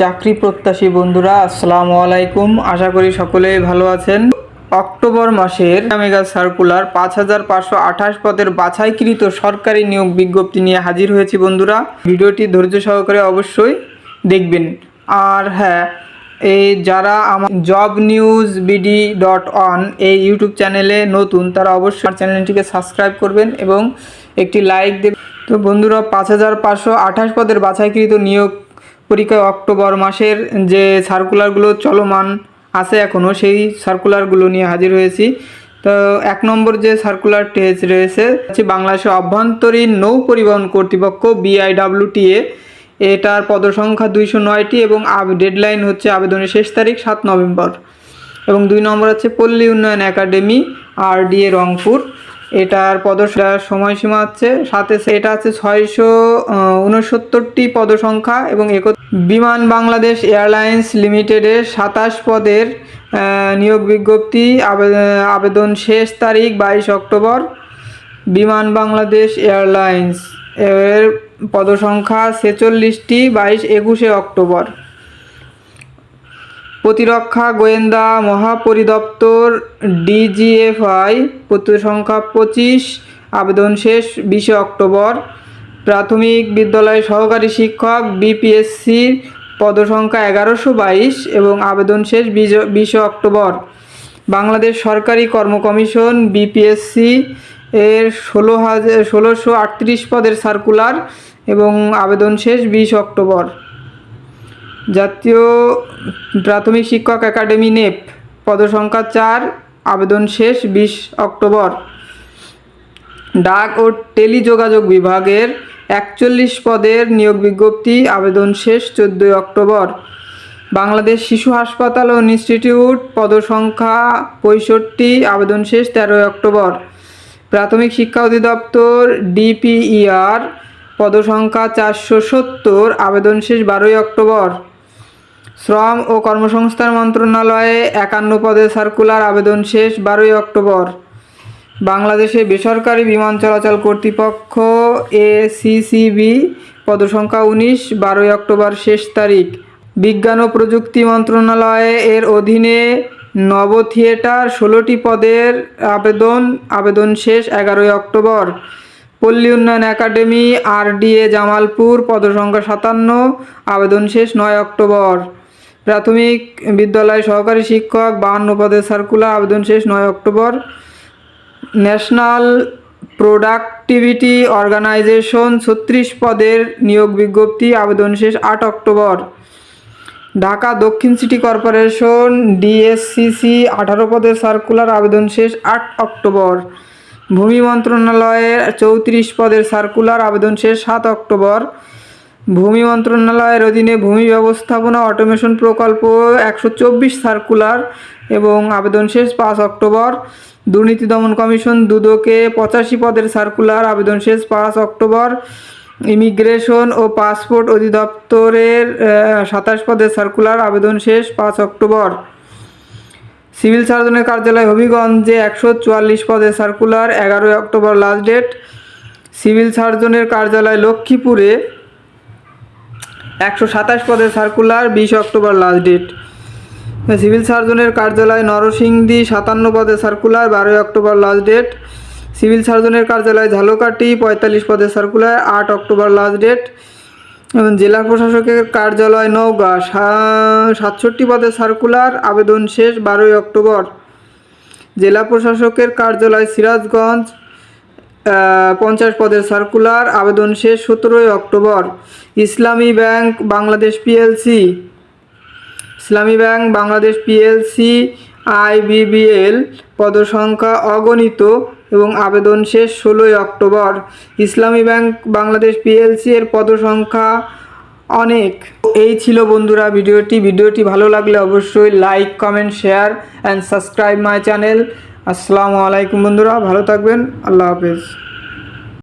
চাকরি প্রত্যাশী বন্ধুরা, আসসালামু আলাইকুম। আশা করি সকলেই ভালো আছেন। অক্টোবর মাসের মেগা সার্কুলার পাঁচ হাজার পাঁচশো আঠাশ পদের বাছাইকৃত সরকারি নিয়োগ বিজ্ঞপ্তি নিয়ে হাজির হয়েছি বন্ধুরা। ভিডিওটি ধৈর্য সহকারে অবশ্যই দেখবেন। আর হ্যাঁ এই যারা আমার job news BD dot on এই ইউটিউব চ্যানেলে নতুন, তারা অবশ্যই আমার চ্যানেলটিকে সাবস্ক্রাইব করবেন এবং একটি লাইক দেবেন। তো বন্ধুরা, পাঁচ হাজার পাঁচশো আঠাশ পদের বাছাইকৃত নিয়োগ পরীক্ষায় অক্টোবর মাসের যে সার্কুলারগুলো চলমান আছে এখনও সেই সার্কুলারগুলো নিয়ে হাজির হয়েছি। তো এক নম্বর যে সার্কুলারটি রয়েছে, হচ্ছে বাংলাদেশের অভ্যন্তরীণ নৌ পরিবহন কর্তৃপক্ষ বিআইডাব্লিউটিএ এটার পদসংখ্যা দুইশো নয়টি এবং ডেডলাইন হচ্ছে আবেদনের শেষ তারিখ সাত নভেম্বর। এবং দুই নম্বর হচ্ছে পল্লী উন্নয়ন একাডেমি, আরডিএ রংপুর। এটার পদটার সময়সীমা হচ্ছে সাথে এটা আছে ছয়শো উনসত্তরটি পদসংখ্যা এবং এক বিমান বাংলাদেশ এয়ারলাইন্স লিমিটেডের সাতাশ পদের নিয়োগ বিজ্ঞপ্তি, আবে- আবেদন শেষ তারিখ বাইশ অক্টোবর। বিমান বাংলাদেশ এয়ারলাইন্স, এর পদসংখ্যা ছেচল্লিশটি, বাইশ একুশে অক্টোবর। প্রতিরক্ষা গোয়েন্দা মহাপরিদপ্তর ডিজিএফআই সংখ্যা পঁচিশ, আবেদন শেষ বিশে অক্টোবর। প্রাথমিক বিদ্যালয় সহকারী শিক্ষক বিপিএসসি পদসংখ্যা এগারোশো বাইশ এবং আবেদন শেষ বিশে অক্টোবর। বাংলাদেশ সরকারি কর্ম কমিশন, বিপিএসসি এর ষোলো হাজার ষোলোশো আটত্রিশ পদের সার্কুলার এবং আবেদন শেষ বিশ অক্টোবর। জাতীয় প্রাথমিক শিক্ষক একাডেমি নেপ, পদসংখ্যা চার, আবেদন শেষ বিশ অক্টোবর। ডাক ও টেলিযোগাযোগ বিভাগের একচল্লিশ পদের নিয়োগ বিজ্ঞপ্তি, আবেদন শেষ চোদ্দোই অক্টোবর। বাংলাদেশ শিশু হাসপাতাল ও ইনস্টিটিউট পদসংখ্যা পঁয়ষট্টি, আবেদন শেষ তেরোই অক্টোবর। প্রাথমিক শিক্ষা অধিদপ্তর ডিপিইআর পদসংখ্যা চারশো সত্তর, আবেদন শেষ বারোই অক্টোবর। শ্রম ও কর্মসংস্থান মন্ত্রণালয়ে একান্ন পদে সার্কুলার, আবেদন শেষ বারোই অক্টোবর। বাংলাদেশে বেসরকারি বিমান চলাচল কর্তৃপক্ষ এসিসিবি পদসংখ্যা উনিশ, বারোই অক্টোবর শেষ তারিখ। বিজ্ঞান ও প্রযুক্তি মন্ত্রণালয়ে এর অধীনে নব থিয়েটার ষোলোটি পদের আবেদন আবেদন শেষ এগারোই অক্টোবর। পল্লী উন্নয়ন একাডেমি, আরডিএ জামালপুর পদসংখ্যা সাতান্ন, আবেদন শেষ নয় অক্টোবর। প্রাথমিক বিদ্যালয় সহকারী শিক্ষক, বাহান্ন পদের সার্কুলার, আবেদন শেষ নয় অক্টোবর। ন্যাশনাল প্রোডাক্টিভিটি অর্গানাইজেশন ছত্রিশ পদের নিয়োগ বিজ্ঞপ্তি, আবেদন শেষ আট অক্টোবর। ঢাকা দক্ষিণ সিটি কর্পোরেশন ডিএসসিসি আঠারো পদের সার্কুলার, আবেদন শেষ আট অক্টোবর। ভূমি মন্ত্রণালয়ের চৌত্রিশ পদের সার্কুলার, আবেদন শেষ সাত অক্টোবর। ভূমি মন্ত্রণালয়ের অধীনে ভূমি ব্যবস্থাপনা অটোমেশন প্রকল্প একশো চব্বিশ সার্কুলার এবং আবেদন শেষ পাঁচ অক্টোবর। দুর্নীতি দমন কমিশন দুদকে পঁচাশি পদের সার্কুলার, আবেদন শেষ পাঁচ অক্টোবর। ইমিগ্রেশন ও পাসপোর্ট অধিদপ্তরের সাতাশ পদের সার্কুলার, আবেদন শেষ পাঁচ অক্টোবর। সিভিল সার্জনের কার্যালয় হবিগঞ্জে একশো চুয়াল্লিশ পদের সার্কুলার, এগারোই অক্টোবর লাস্ট ডেট। সিভিল সার্জনের কার্যালয় লক্ষ্মীপুরে একশো সাতাশ পদের সার্কুলার, বিশ অক্টোবর লাস্ট ডেট সিভিল সার্জনের কার্যালয় নরসিংদী, সাতান্ন পদের সার্কুলার, বারোই অক্টোবর লাস্ট ডেট সিভিল সার্জনের কার্যালয় ঝালকাঠি, পঁয়তাল্লিশ পদের সার্কুলার, আট অক্টোবর লাস্ট ডেট এবং জেলা প্রশাসকের কার্যালয় নওগাঁ সাতষট্টি পদের সার্কুলার, আবেদন শেষ, বারোই অক্টোবর। জেলা প্রশাসকের কার্যালয় সিরাজগঞ্জ পঞ্চাশ পদের সার্কুলার আবেদন শেষ সতেরোই October. Islami Bank, Bangladesh PLC Islami Bank, Bangladesh PLC IBBL পদসংখ্যা অগণিত এবং আবেদন শেষ ষোলোই October. Islami bank, Bangladesh PLC এর পদসংখ্যা অনেক। এই ছিল বন্ধুরা ভিডিওটি। ভিডিওটি ভালো লাগলে অবশ্যই like comment share and subscribe my channel আসসালামু আলাইকুম বন্ধুরা। ভালো থাকবেন। আল্লাহ হাফেজ।